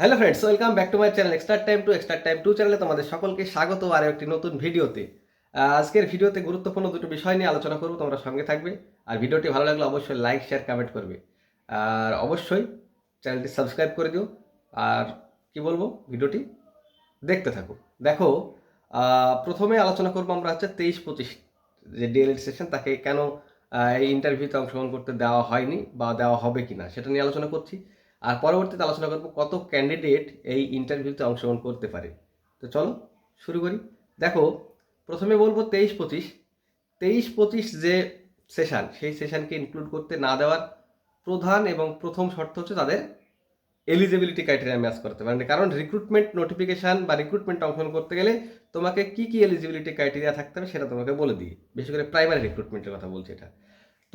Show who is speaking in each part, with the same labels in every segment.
Speaker 1: Hello friends welcome back to my channel extra time to extra time to চ্যানেলে তোমাদের সকলকে স্বাগত আর একটি নতুন ভিডিওতে। আজকের ভিডিওতে গুরুত্বপূর্ণ দুটো বিষয় নিয়ে আলোচনা করব, তোমরা সঙ্গে থাকবে। আর ভিডিওটি ভালো লাগলে অবশ্যই লাইক শেয়ার কমেন্ট করবে। আর অবশ্যই চ্যানেলটি সাবস্ক্রাইব করে দিও। আর কি বলব, ভিডিওটি দেখতে থাকো। দেখো প্রথমে আলোচনা করব আমরা হচ্ছে তেইশ পঁচিশ যে ডিএলএড সেশন তাকে কেন এই ইন্টারভিউতে অংশগ্রহণ করতে দেওয়া হয়নি বা দেওয়া হবে কিনা, সেটা নিয়ে আলোচনা করছি। আর পরবর্তীতে আলোচনা করব কত ক্যান্ডিডেট এই ইন্টারভিউতে অংশগ্রহণ করতে পারে। তো চলো, শুরু করি। দেখো, প্রথমে বলব তেইশ পঁচিশ। তেইশ পঁচিশ যে সেশন সেই সেশনকে ইনক্লুড করতে না দেওয়ার প্রধান এবং প্রথম শর্ত হচ্ছে তাদের এলিজিবিলিটি ক্রাইটেরিয়া ম্যাচ করতে পারে কারণ রিক্রুটমেন্ট নোটিফিকেশান বা রিক্রুটমেন্ট অংশগ্রহণ করতে গেলে তোমাকে কি কি এলিজিবিলিটি ক্রাইটেরিয়া থাকতে হবে সেটা তোমাকে বলে দিই। বিশেষ করে প্রাইমারি রিক্রুটমেন্টের কথা বলছি এটা।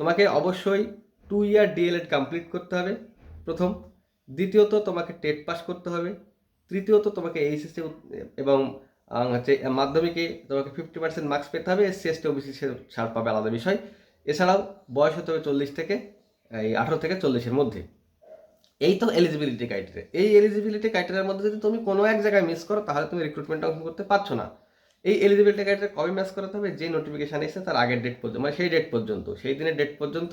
Speaker 1: তোমাকে অবশ্যই টু ইয়ার ডিএলএড কমপ্লিট করতে হবে প্রথম। দ্বিতীয়ত তোমাকে টেট পাস করতে হবে। তৃতীয়ত তোমাকে এইচএসসি এবং হচ্ছে, মাধ্যমিকে তোমাকে ফিফটি পার্সেন্ট মার্কস পেতে হবে। এসসি এসটি ওবিসি ছাড় পাবে আলাদা বিষয়। এছাড়াও বয়স হতে হবে চল্লিশ থেকে, এই আঠারো থেকে চল্লিশের মধ্যে। এই তো এলিজিবিলিটি ক্রাইটেরিয়া এই এলিজিবিলিটি ক্রাইটেরিয়ার মধ্যে যদি তুমি কোনো এক জায়গায় মিস করো, তাহলে তুমি রিক্রুটমেন্ট অংশ করতে পারছ না। এই এলিজিবিলিটি ক্রাইটেরিয়া কবে ম্যাচ করাতে হবে? যে নোটিফিকেশান এসেছে তার আগের ডেট পর্যন্ত মানে সেই ডেট পর্যন্ত। সেই দিনের ডেট পর্যন্ত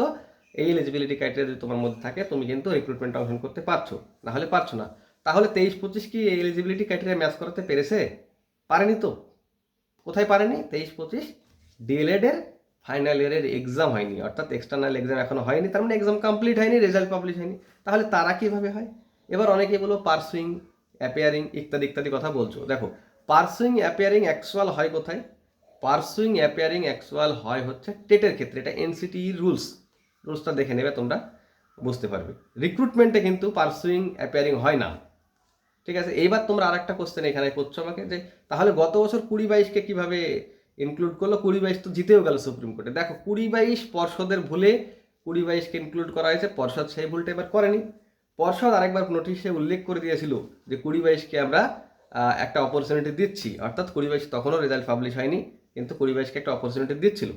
Speaker 1: এই এলিজিবিলিটি ক্রাইটেরিয়া যদি তোমার মধ্যে থাকে, তুমি কিন্তু রিক্রুটমেন্ট অংশগ্রহণ করতে পারছ। না হলে পারছ না। তাহলে তেইশ, পঁচিশ কি এই এলিজিবিলিটি ক্রাইটেরিয়া ম্যাচ করাতে পেরেছে? পারেনি তো। কোথায় পারেনি? তেইশ, পঁচিশ ডিএলএড এর ফাইনাল ইয়ারের এক্সাম হয়নি। অর্থাৎ এক্সটার্নাল এক্সাম এখনও হয়নি। তার মানে এক্সাম কমপ্লিট হয়নি রেজাল্ট পাবলিশ হয়নি। তাহলে তারা কীভাবে হয়? এবার অনেকেই বলো পার্সুইং অ্যাপিয়ারিং ইত্যাদি ইত্যাদি কথা বলছো। দেখো পার্সুইং অ্যাপিয়ারিং অ্যাকচুয়াল হয় কোথায়? পার্সুইং অ্যাপিয়ারিং অ্যাকচুয়াল হয় হচ্ছে টেটের ক্ষেত্রে। এটা এনসিটি রুলস রুলসটা দেখে নেবে, তোমরা বুঝতে পারবে। রিক্রুটমেন্টে কিন্তু পার্সুইং অ্যাপিয়ারিং হয় না। ঠিক আছে? এইবার তোমরা আরেকটা কোশ্চেন এখানে করছ আমাকে, যে তাহলে গত বছর কুড়ি বাইশকে কীভাবে ইনক্লুড করল? কুড়ি বাইশ তো জিতেও গেল সুপ্রিম কোর্টে দেখো, কুড়ি বাইশ পর্ষদের ভুলে কুড়ি বাইশকে ইনক্লুড করা হয়েছে, পর্ষদ সেই ভুলটা এবার করেনি। পর্ষদ আরেকবার নোটিশে উল্লেখ করে দিয়েছিল যে কুড়ি বাইশকে আমরা একটা অপরচুনিটি দিচ্ছি। অর্থাৎ কুড়ি বাইশ তখনও রেজাল্ট পাবলিশ হয়নি, কিন্তু কুড়ি বাইশকে একটা অপরচুনিটি দিচ্ছিল।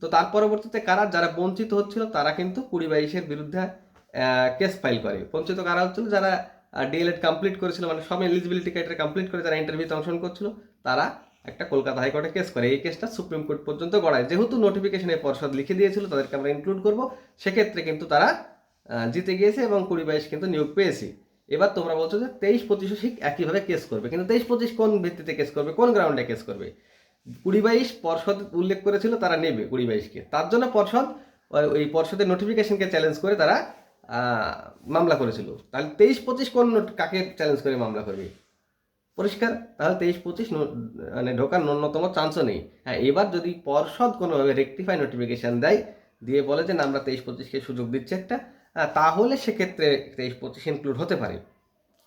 Speaker 1: তো তার পরবর্তীতে কারা, যারা বঞ্চিত হচ্ছিল, তারা কিন্তু কুড়ি বাইশের বিরুদ্ধে কেস ফাইল করে। বঞ্চিত কারা হচ্ছিল? যারা ডিএলএড কমপ্লিট করেছিল মানে সব এলিজিবিলিটি ক্রাইটেরিয়া কমপ্লিট করে যারা ইন্টারভিউতে অংশগ্রহণ করছিল, তারা একটা কলকাতা হাইকোর্টে কেস করে। এই কেসটা সুপ্রিম কোর্ট পর্যন্ত গড়ায়। যেহেতু নোটিফিকেশনে পর্ষদ লিখে দিয়েছিল, তাদেরকে আমরা ইনক্লুড করব। সেক্ষেত্রে কিন্তু তারা জিতে গিয়েছে এবং কুড়ি বাইশ কিন্তু নিয়োগ পেয়েছে। এবার তোমরা বলছো যে তেইশ পঁচিশও ঠিক একইভাবে কেস করবে। কিন্তু তেইশ পঁচিশ কোন ভিত্তিতে কেস করবে? কোন গ্রাউন্ডে কেস করবে? কুড়ি বাইশ পর্ষদ উল্লেখ করেছিল, তারা নেবে কুড়ি বাইশকে। তার জন্য পর্ষদ, ওই- পর্ষদের নোটিফিকেশনকে চ্যালেঞ্জ করে তারা মামলা করেছিল। তাহলে তেইশ পঁচিশ কোন কাকে চ্যালেঞ্জ করে মামলা করবে? পরিষ্কার? তাহলে তেইশ পঁচিশ মানে ঢোকার ন্যূনতম চান্সও নেই। হ্যাঁ এবার যদি পর্ষদ কোনোভাবে রেকটিফাই নোটিফিকেশান দেয়, দিয়ে বলে যে না, আমরা তেইশ পঁচিশকে সুযোগ দিচ্ছি একটা তাহলে সেক্ষেত্রে তেইশ পঁচিশ ইনক্লুড হতে পারে।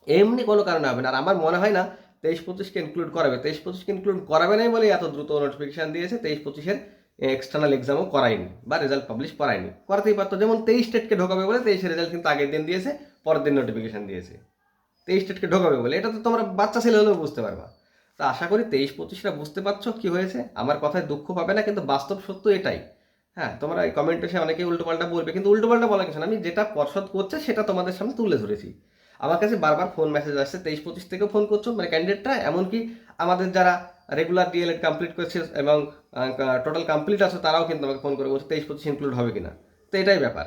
Speaker 1: এমনি কোনো কারণে হবে না। আর আমার মনে হয় না তেইশ পঁচিশকে ইনক্লুড করাবে। তেইশ পঁচিশকে ইনক্লুড করাবে নাই বলে এত দ্রুত নোটিফিকেশান দিয়েছে, তেইশ পঁচিশের এক্সটার্নাল এক্সামও করায়নি বা রেজাল্ট পাবলিশ করায়নি। করাতেই পারতো। যেমন তেইশ স্টেটকে ঢোকাবে বলে তেইশের রেজাল্ট কিন্তু আগের দিন দিয়েছে, পরের দিন নোটিফিকেশান দিয়েছে। তেইশ স্টেটকে ঢোকাবে বলে। এটা তো তোমরা বাচ্চা ছেলে হলেও বুঝতে পারবা। তা আশা করি তেইশ পঁচিশটা বুঝতে পারছ কি হয়েছে। আমার কথায় দুঃখ পাবে না, কিন্তু বাস্তব সত্য এটাই। হ্যাঁ তোমরা এই কমেন্টে এসে অনেকে উল্টোপাল্টা বলবে, কিন্তু উল্টোপাল্টা বলা কিছু না। আমি যেটা পর্ষদ করছে, সেটা তোমাদের সামনে তুলে ধরেছি। আমার কাছে বারবার ফোন মেসেজ আসছে, তেইশ পঁচিশ থেকেও ফোন করছ মানে ক্যান্ডিডেটরা এমনকি আমাদের যারা রেগুলার ডিএলএড কমপ্লিট করছে এবং টোটাল কমপ্লিট আছে, তারাও কিন্তু আমাকে ফোন করে বলছে তেইশ পঁচিশ ইনক্লুড হবে কিনা। তো এটাই ব্যাপার।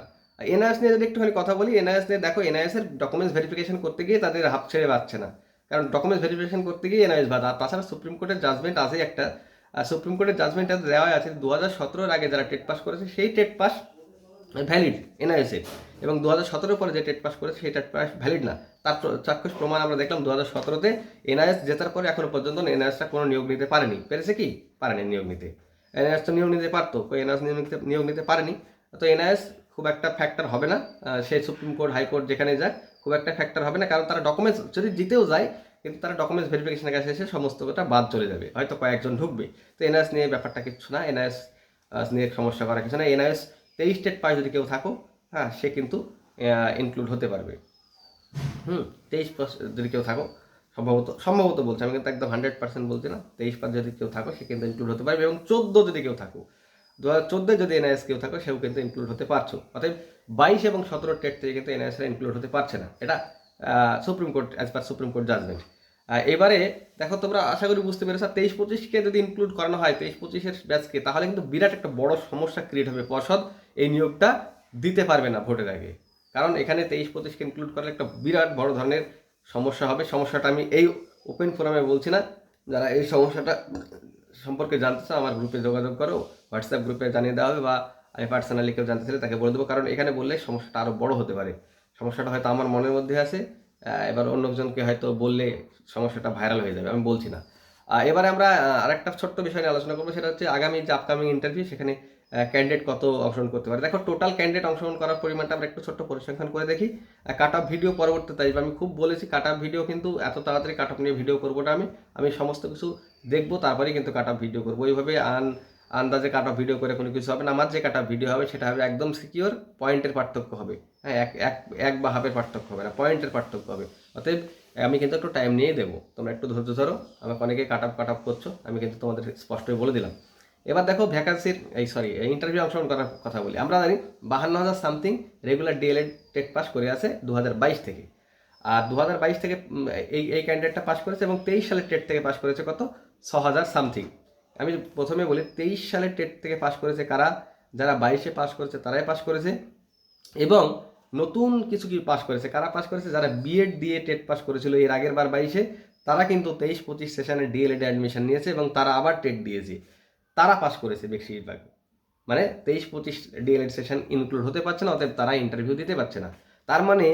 Speaker 1: এনআইএস নিয়ে যদি একটুখানি কথা বলি এনআইএস নিয়ে দেখো এনআইএস এর ডকুমেন্টস ভেরিফিকেশন করতে গিয়ে তাদের হাফ ছেড়ে বাঁচছে না। কারণ ডকুমেন্টস ভেরিফিকেশন করতে গিয়ে এনআইএস বাদ আর তাছাড়া সুপ্রিম কোর্টের জাজমেন্ট আছে একটা সুপ্রিম কোর্টের জাজমেন্ট দেওয়া আছে। দু হাজার সতেরোর আগে যারা টেট পাস করেছে, সেই টেট পাস ভ্যালিড এনআইএসের এবং দু হাজার সতেরো পরে যে টেট পাস করেছে, সেই টেট পাস ভ্যালিড না। তার চাক্ষুষ প্রমাণ আমরা দেখলাম দু হাজার সতেরোতে এনআইএস জেতার পরে এখনও পর্যন্ত এনআইএসটা কোনো নিয়োগ নিতে পারেনি। পেরেছে কি? পারেনি নিয়োগ নিতে। এনআইএস তো নিয়োগ নিতে পারতো এনআইএস নিয়োগ নিতে নিয়োগ নিতে পারেনি। তো এনআইএস খুব একটা ফ্যাক্টর হবে না। সে সুপ্রিম কোর্ট হাইকোর্ট যেখানে যায় খুব একটা ফ্যাক্টর হবে না। কারণ তারা ডকুমেন্টস যদি জিতেও যায়, কিন্তু তারা ডকুমেন্টস ভেরিফিকেশনের কাছে এসে সমস্তটা বাদ চলে যাবে। হয়তো কয়েকজন ঢুকবে। তো এনআইএস নিয়ে ব্যাপারটা কিছু না। এনআইএস নিয়ে সমস্যা করা কিছু না। এনআইএস তেইশ স্টেট পায় যদি কেউ থাকো হ্যাঁ সে কিন্তু ইনক্লুড হতে পারবে। হুম, তেইশ যদি কেউ থাকো, সম্ভবত সম্ভবত বলছি, আমি কিন্তু একদম হান্ড্রেড পার্সেন্ট বলছি না, তেইশ পাস যদি কেউ থাকো, সে কিন্তু ইনক্লুড হতে পারবে এবং চোদ্দ যদি কেউ থাকো, দু হাজার চোদ্দোয় যদি এনআইএস কেউ থাকো, সেও কিন্তু ইনক্লুড হতে পারছ। অতএব বাইশ এবং সতেরো টেট থেকে কিন্তু এনআইএস ইনক্লুড হতে পারছে না। এটা supreme court as per supreme court judgment এবারে দেখো তোমরা, আশা করি বুঝতে পেরেছ, তেইশ পঁচিশকে যদি ইনক্লুড করানো হয়, তেইশ পঁচিশের ব্যাচকে তাহলে কিন্তু বিরাট একটা বড় সমস্যা ক্রিয়েট হবে পর্ষদ। এই নিয়োগটা দিতে পারবে না ভোটের আগে। কারণ এখানে তেইশ পঁচিশকে ইনক্লুড করলে একটা বিরাট বড় ধরনের সমস্যা হবে। সমস্যাটা আমি এই ওপেন ফোরামে বলছি না। যারা এই সমস্যাটা সম্পর্কে জানতে চাও, আমার গ্রুপে যোগাযোগ করো হোয়াটসঅ্যাপ গ্রুপে জানিয়ে দেওয়া হবে বা আমি পার্সোনালি কেউ জানতে চাইলে তাকে বলে দেবো। কারণ এখানে বললে সমস্যাটা আরও বড় হতে পারে। সমস্যাটা হয়তো আমার মনের মধ্যে আছে। এবার অন্যজনকে হয়তো বললে সমস্যাটা ভাইরাল হয়ে যাবে, আমি বলছি না। এবারে আমরা আরেকটা ছোট্ট বিষয় নিয়ে আলোচনা করব। সেটা হচ্ছে আগামী যে আপকামিং ইন্টারভিউ সেখানে ক্যান্ডিডেট কত অংশগ্রহণ করতে পারে। দেখো টোটাল ক্যান্ডিডেট অংশগ্রহণ করার পরিমাণটা আমরা একটু ছোট্ট পরিসংখ্যান করে দেখি। কাট অফ ভিডিও পরবর্তীতে আসবে আমি খুব বলেছি কাট অফ ভিডিও কিন্তু এত তাড়াতাড়ি কাট অফ নিয়ে ভিডিও করব না আমি। আমি সমস্ত কিছু দেখব, তারপরেই কিন্তু কাট অফ ভিডিও করব। ওইভাবে আন, আন্দাজে কাট অফ ভিডিও করে কোনো কিছু হবে না। আমার যে কাট অফ ভিডিও হবে, সেটা হবে একদম সিকিওর পয়েন্টের পার্থক্য হবে। হ্যাঁ এক এক এক বা হাফের পার্থক্য হবে না পয়েন্টের পার্থক্য হবে। অতএব, আমি কিন্তু একটু টাইম নিয়ে দেবো। তোমরা একটু ধৈর্য ধরো। আমাকে অনেকে কাট অফ কাট আপ করছ। আমি কিন্তু তোমাদের স্পষ্টই বলে দিলাম। এবার দেখো ভ্যাকান্সির এই সরি ইন্টারভিউ অংশগ্রহণ করার কথা বলি। আমরা জানি বাহান্ন হাজার something regular DElEd TET pass করে আছে দু হাজার বাইশ থেকে। আর দু হাজার বাইশ থেকে এই এই ক্যান্ডিডেটটা পাস করেছে এবং তেইশ সালের টেট থেকে পাস করেছে কত? ছ হাজার সামথিং আমি প্রথমে বলি, তেইশ সালের টেট থেকে পাস করেছে কারা? যারা বাইশে পাস করেছে, তারাই পাস করেছে। এবং নতুন কিছু কি পাস করেছে? কারা পাস করেছে? যারা বিএড দিয়ে টেট পাস করেছিল এর আগের বার বাইশে, তারা কিন্তু তেইশ পঁচিশ সেশনে ডিএলএড অ্যাডমিশন নিয়েছে এবং তারা আবার টেট দিয়েছে। তারা পাস করেছে বেশিরভাগ মানে তেইশ পঁচিশ ডিএলএড সেশন ইনক্লুড হতে পারছে না, অতএব তারা ইন্টারভিউ দিতে পারছে না। তার মানে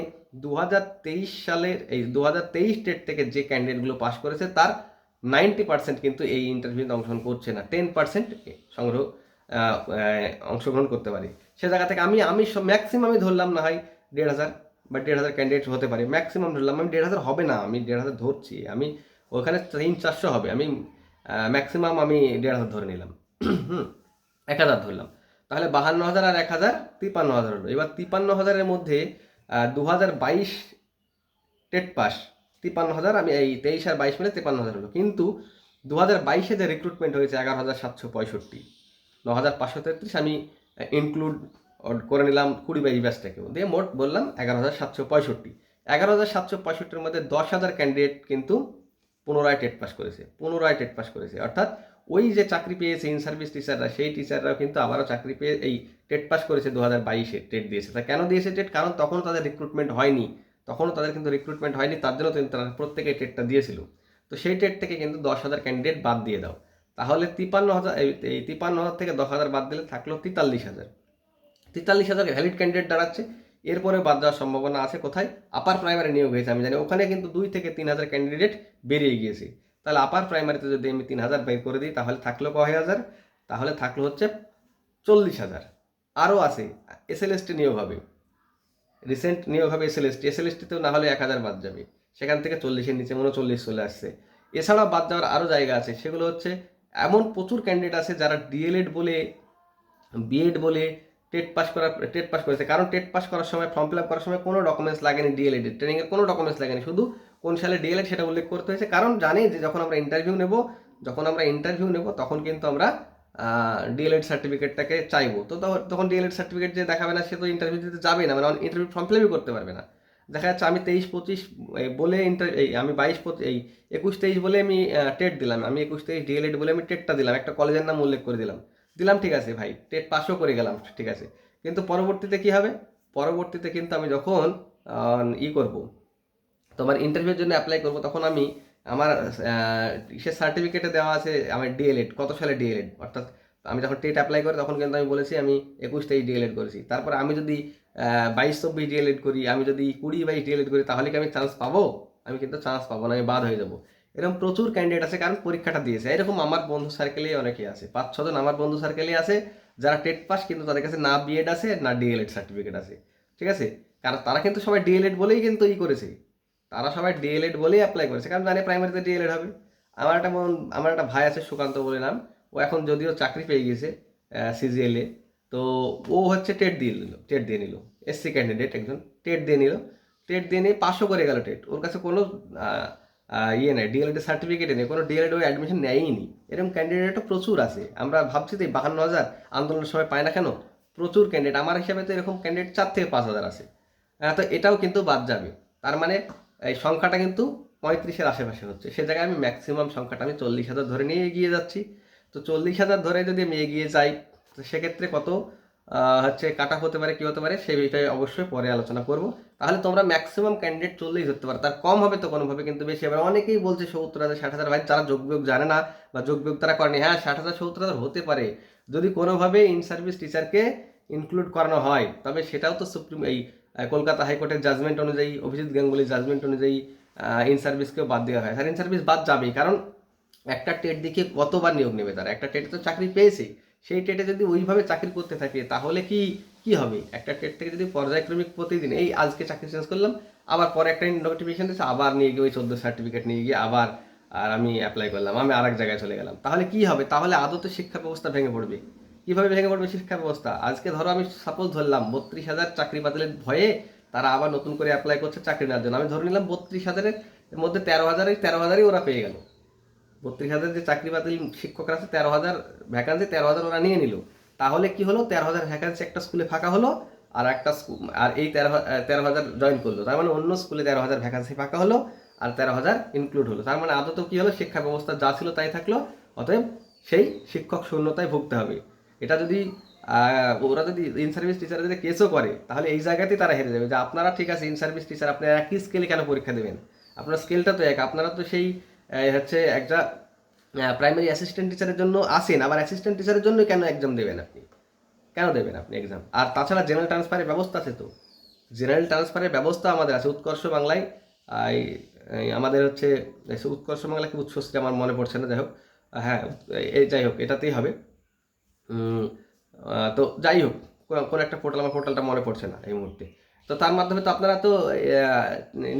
Speaker 1: দু হাজার তেইশ সালের এই দু হাজার তেইশ টেট থেকে যে ক্যান্ডিডেটগুলো পাস করেছে, তার নাইনটি পার্সেন্ট কিন্তু এই ইন্টারভিউতে অংশগ্রহণ করছে না। টেন পার্সেন্ট সংগ্রহ অংশগ্রহণ করতে পারে। সে জায়গা থেকে আমি আমি ম্যাক্সিমামই ধরলাম না হয় দেড় হাজার বা দেড় হাজার ক্যান্ডিডেট হতে পারে। ম্যাক্সিমাম ধরলাম, আমি দেড় হাজার হবে না, আমি দেড় হাজার ধরছি, আমি ওখানে তিন চারশো হবে, আমি ম্যাক্সিমাম আমি দেড় হাজার ধরে নিলাম। হুম, এক হাজার ধরলাম। তাহলে বাহান্ন হাজার আর এক হাজার তিপ্পান্ন হাজার হলো। এবার তিপ্পান্ন হাজারের মধ্যে দু হাজার বাইশ টেট পাস। তিপ্পান্ন হাজার, আমি এই তেইশ আর বাইশ মিলে তিপ্পান্ন হাজার হলো। কিন্তু দু হাজার বাইশে যে রিক্রুটমেন্ট হয়েছে, এগারো হাজার সাতশো পঁয়ষট্টি। ন হাজার পাঁচশো তেত্রিশ আমি ইনক্লুড করে নিলাম কুড়ি বাইশ ব্যাচটাকেও দিয়ে মোট বললাম এগারো হাজার সাতশো পঁয়ষট্টি। এগারো হাজার সাতশো পঁয়ষট্টির মধ্যে দশ হাজার ক্যান্ডিডেট কিন্তু পুনরায় টেট পাস করেছে, পুনরায় টেট পাস করেছে। অর্থাৎ ওই যে চাকরি পেয়েছে ইন সার্ভিস টিচাররা সেই টিচাররাও কিন্তু আবারও চাকরি পেয়ে এই টেট পাস করেছে দু হাজার বাইশে, টেট দিয়েছে। তা কেন দিয়েছে টেট? কারণ তখনও তাদের রিক্রুটমেন্ট হয়নি। তখনও তাদের কিন্তু রিক্রুটমেন্ট হয়নি, তার জন্য কিন্তু তারা প্রত্যেকে টেটটা দিয়েছিল। তো সেই টেট থেকে কিন্তু দশ হাজার ক্যান্ডিডেট বাদ দিয়ে দাও। তাহলে তিপান্ন হাজার এই- তিপান্ন হাজার থেকে দশ হাজার বাদ দিলে থাকল তেতাল্লিশ হাজার। তেতাল্লিশ হাজার ভ্যালিড ক্যান্ডিডেট দাঁড়াচ্ছে। এরপরে বাদ দেওয়ার সম্ভাবনা আছে কোথায়? আপার প্রাইমারি নিয়োগ হয়েছে, আমি জানি। ওখানে কিন্তু দুই থেকে তিন হাজার ক্যান্ডিডেট বেরিয়ে গিয়েছে। তাহলে আপার প্রাইমারিতে যদি আমি তিন হাজার বের করে দিই, তাহলে থাকল কয় হাজার? তাহলে থাকল হচ্ছে চল্লিশ হাজার। আরও আছে এসএলএসটি নিয়োগ হবে। রিসেন্ট নিয়োগ হবে এসএলএসটি এসএলএসটিতেও না হলে এক হাজার বাদ যাবে। সেখান থেকে চল্লিশের নিচে মনে চল্লিশ চলে আসছে। এছাড়াও বাদ যাওয়ার আরও জায়গা আছে, সেগুলো হচ্ছে এমন প্রচুর ক্যান্ডিডেট আছে যারা ডিএলএড বলে বিএড বলে টেট পাস করার টেট পাস করেছে। কারণ টেট পাস করার সময়, ফর্ম ফিল আপ করার সময় কোনো ডকুমেন্টস লাগেনি ডিএলএড ট্রেনিংয়ের কোনো ডকুমেন্টস লাগেনি। শুধু কোন সালে ডিএলএড সেটা উল্লেখ করতে হয়েছে। কারণ জানি যে যখন আমরা ইন্টারভিউ নেব, যখন আমরা ইন্টারভিউ নেব, তখন কিন্তু আমরা ডিএলএড সার্টিফিকেটটাকে চাইব। তো তখন- ডিএলএড সার্টিফিকেট যে দেখাবে না, সে তো ইন্টারভিউ দিতে যাবে না। মানে ইন্টারভিউ ফর্ম ফিল আপই করতে পারবে না। দেখা যাচ্ছে আমি তেইশ, পঁচিশ বলে ইন্টার এই, আমি বাইশ এই, একুশ, তেইশ বলে আমি টেট দিলাম। আমি একুশ, তেইশ ডিএলএড বলে আমি টেটটা দিলাম। একটা কলেজের নাম উল্লেখ করে দিলাম। দিলাম, ঠিক আছে ভাই, টেট পাশও করে গেলাম, ঠিক আছে। কিন্তু পরবর্তীতে কি হবে? পরবর্তীতে কিন্তু আমি যখন ই করব, তোমার ইন্টারভিউর জন্য অ্যাপ্লাই করব, তখন আমি আমার সে সার্টিফিকেটে দেওয়া আছে আমার ডিএলএড কত সালে ডিএলএড অর্থাৎ আমি যখন টেট অ্যাপ্লাই করি, তখন কিন্তু আমি বলেছি আমি একুশ তেইশ ডিএলএড করেছি। তারপর আমি যদি বাইশ চব্বিশ ডিএলএড করি, আমি যদি কুড়ি বাইশ ডিএলএড করি, তাহলে কি আমি চান্স পাবো? আমি কিন্তু চান্স পাবো না, আমি বাদ হয়ে যাব। এরকম প্রচুর ক্যান্ডিডেট আছে, কারণ পরীক্ষাটা দিয়েছে। এরকম আমার বন্ধু সার্কেলেই অনেকেই আছে। পাঁচ ছজন আমার বন্ধু সার্কেলেই আছে, যারা টেট পাস কিন্তু তাদের কাছে না বিএড আছে, না ডিএলএড সার্টিফিকেট আছে। ঠিক আছে? কারণ তারা কিন্তু সবাই ডিএলএড বলেই কিন্তু ই করেছে। তারা সবাই ডিএলএড বলেই অ্যাপ্লাই করেছে। কারণ জানে প্রাইমারিতে ডিএলএড হবে। আমার একটা আমার একটা ভাই আছে, সুকান্ত বলে নাম। ও এখন যদিও চাকরি পেয়ে গিয়েছে সিজিএলে তো ও হচ্ছে টেট দিয়ে নিল, টেট দিয়ে নিল। এসসি ক্যান্ডিডেট একজন, টেট দিয়ে নিল। টেট দিয়ে নিয়ে পাশও করে গেল টেট। ওর কাছে কোনো ইয়ে নেই ডিএলএড সার্টিফিকেটে নেই কোনো ডিএলএড ওই অ্যাডমিশন নেয়ই এরকম ক্যান্ডিডেটও প্রচুর আছে। আমরা ভাবছি তো এই বাহান্ন হাজার আন্দোলনের সময় পায় না কেন? প্রচুর ক্যান্ডিডেট আমার হিসাবে তো এরকম ক্যান্ডিডেট চার থেকে পাঁচ হাজার আছে। আহ, তো এটাও কিন্তু বাদ যাবে। তার মানে এই সংখ্যাটা কিন্তু পঁয়ত্রিশের আশেপাশে হচ্ছে। সে জায়গায় আমি ম্যাক্সিমাম সংখ্যাটা আমি চল্লিশ হাজার ধরে নিয়ে এগিয়ে যাচ্ছি। তো চল্লিশ হাজার ধরে যদি আমি এগিয়ে যাই তো সেক্ষেত্রে কত? হচ্ছে কাট হতে পারে, কি হতে পারে, সেই বিষয়ে অবশ্যই পরে আলোচনা করব। তাহলে তোমরা ম্যাক্সিমাম ক্যান্ডিডেট চল্লিশ ধরতে পারো। তার কম হবে তো কোনোভাবে, কিন্তু বেশি হবে অনেকেই বলছে সত্তর হাজার, ষাট হাজার, ভাই যারা যোগ বিয়োগ জানে না বা যোগ বিয়োগ তারা করেনি। হ্যাঁ ষাট হাজার, সত্তর হাজার হতে পারে। যদি কোনোভাবে ইন সার্ভিস টিচারকে ইনক্লুড করানো হয়, তবে সেটাও তো সুপ্রিম, এই কলকাতা হাইকোর্টের জাজমেন্ট অনুযায়ী, অভিজিৎ গাঙ্গুলি জাজমেন্ট অনুযায়ী ইন সার্ভিসকেও বাদ দেওয়া হয়। স্যার ইন সার্ভিস বাদ যাবেই, কারণ একটা টেট দেখে কতবার নিয়োগ নেবে তারা? একটা টেটে তো চাকরি পেয়েছে সেই টেটে যদি ওইভাবে চাকরি করতে থাকে, তাহলে কি কি হবে? একটা টেট থেকে যদি পর্যায়ক্রমিক প্রতিদিন, এই আজকে চাকরি চেঞ্জ করলাম, আবার পরে একটা নোটিফিকেশন দিচ্ছে আবার নিয়ে গিয়ে ওই চোদ্দ সার্টিফিকেট নিয়ে গিয়ে আবার আর আমি অ্যাপ্লাই করলাম, আমি আরেক জায়গায় চলে গেলাম। তাহলে কি হবে? তাহলে আদতে শিক্ষা ব্যবস্থা ভেঙে পড়বে। কীভাবে ভেঙে পড়বে শিক্ষা ব্যবস্থা? আজকে ধরো আমি সাপোজ ধরলাম বত্রিশ হাজার চাকরি বাতিলের ভয়ে তারা আবার নতুন করে অ্যাপ্লাই করছে চাকরি নেওয়ার জন্য। আমি ধরে নিলাম বত্রিশ হাজারের মধ্যে তেরো হাজারের তেরো হাজারই ওরা পেয়ে গেল। বত্রিশ হাজার যে চাকরি বাতিল শিক্ষকরা আছে, তেরো হাজার ভ্যাকান্সি তেরো হাজার ওরা নিয়ে নিল। তাহলে কি হলো? তেরো হাজার ভ্যাকান্সি একটা স্কুলে ফাঁকা হলো, আর একটা আর এই তেরো তেরো হাজার জয়েন করল। তার মানে অন্য স্কুলে তেরো হাজার ভ্যাকান্সি ফাঁকা হলো, আর তেরো হাজার ইনক্লুড হলো। তার মানে আদত কি হলো? শিক্ষা ব্যবস্থা যা ছিল তাই থাকল, অতএব সেই শিক্ষক শূন্যতায় ভুগতে হবে। এটা যদি ওরা যদি ইন সার্ভিস টিচার যদি কেসও করে, তাহলে এই জায়গাতেই তারা হেরে যাবে। যে আপনারা ঠিক আছে ইন সার্ভিস টিচার আপনারা একই স্কেলে কেন পরীক্ষা দেবেন? আপনার স্কেলটা তো এক, আপনারা তো সেই হচ্ছে একটা প্রাইমারি অ্যাসিস্ট্যান্ট টিচারের জন্য আসেন, আবার অ্যাসিস্ট্যান্ট টিচারের জন্য কেন এক্সাম দেবেন আপনি? কেন দেবেন আপনি এক্সাম আর তাছাড়া জেনারেল ট্রান্সফারের ব্যবস্থা আছে তো। জেনারেল ট্রান্সফারের ব্যবস্থা আমাদের আছে, উৎকর্ষ বাংলায় আমাদের হচ্ছে উৎকর্ষ বাংলা কি উচ্ছ্বসী আমার মনে পড়ছে না, যাই হোক। হ্যাঁ এই যাই হোক, এটাতেই হবে। তো যাই হোক, কোনো একটা পোর্টাল আমার পোর্টালটা মনে পড়ছে না এই মুহূর্তে। তো তার মাধ্যমে তো আপনারা তো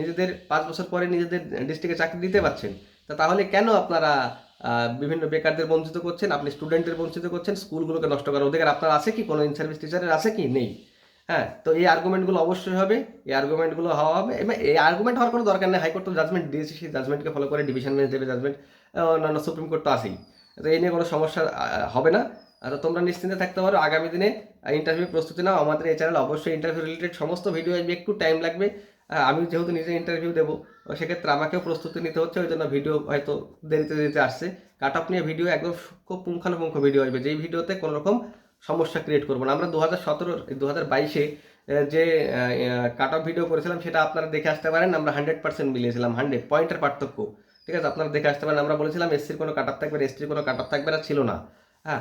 Speaker 1: নিজেদের পাঁচ বছর পরে নিজেদের ডিস্ট্রিক্টে চাকরি দিতে পারছেন। তা তাহলে কেন আপনারা বিভিন্ন বেকারদের বঞ্চিত করছেন? আপনি স্টুডেন্টদের বঞ্চিত করছেন? স্কুলগুলোকে নষ্ট করার অধিকার আপনার আছে কি? কোনো ইন সার্ভিস টিচারের আছে কি? নেই। হ্যাঁ তো এই আর্গুমেন্টগুলো অবশ্যই হবে। এই আর্গুমেন্টগুলো হওয়া হবে। এবং এই আর্গুমেন্ট হওয়ার কোনো দরকার নেই। হাইকোর্ট তো জাজমেন্ট দিয়েছে। সেই জাজমেন্টকে ফলো করে ডিভিশন বেঞ্চ দেবে জাজমেন্ট অন্যান্য সুপ্রিম কোর্ট তো আছেই। তো এই নিয়ে কোনো সমস্যা হবে না। আর তোমরা নিশ্চিন্তে থাকতে পারো। আগামী দিনে ইন্টারভিউ প্রস্তুতি নাও। আমাদের এই চ্যানেল অবশ্যই ইন্টারভিউ রিলেটেড সমস্ত ভিডিও আসবে। একটু টাইম লাগবে। আমি যেহেতু নিজে ইন্টারভিউ দেবো সেক্ষেত্রে আমাকেও প্রস্তুতি নিতে হচ্ছে, ওই জন্য ভিডিও হয়তো দেরিতে দেরিতে আসছে। কাট অফ নিয়ে ভিডিও একদম সূক্ষ্ম পুঙ্খানুপুঙ্খ ভিডিও আসবে, যেই ভিডিওতে কোনো রকম সমস্যা ক্রিয়েট করব না। আমরা দু হাজার সতেরো দু হাজার বাইশে যে কাট অফ ভিডিও করেছিলাম, সেটা আপনারা দেখে আসতে পারেন, আমরা হান্ড্রেড পার্সেন্ট মিলিয়েছিলাম হান্ড্রেড পয়েন্টের পার্থক্য। ঠিক আছে, আপনারা দেখে আসতে পারেন, আমরা বলেছিলাম এসসির কোনো কাট অফ থাকবে না এসটির কোনো কাট অফ থাকবে না, ছিল না। হ্যাঁ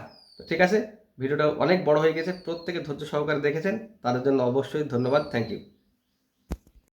Speaker 1: ঠিক আছে ভিডিওটা অনেক বড় হয়ে গেছে, প্রত্যেকে ধৈর্য সহকারে দেখেছেন, তাদের জন্য অবশ্যই ধন্যবাদ থ্যাংক ইউ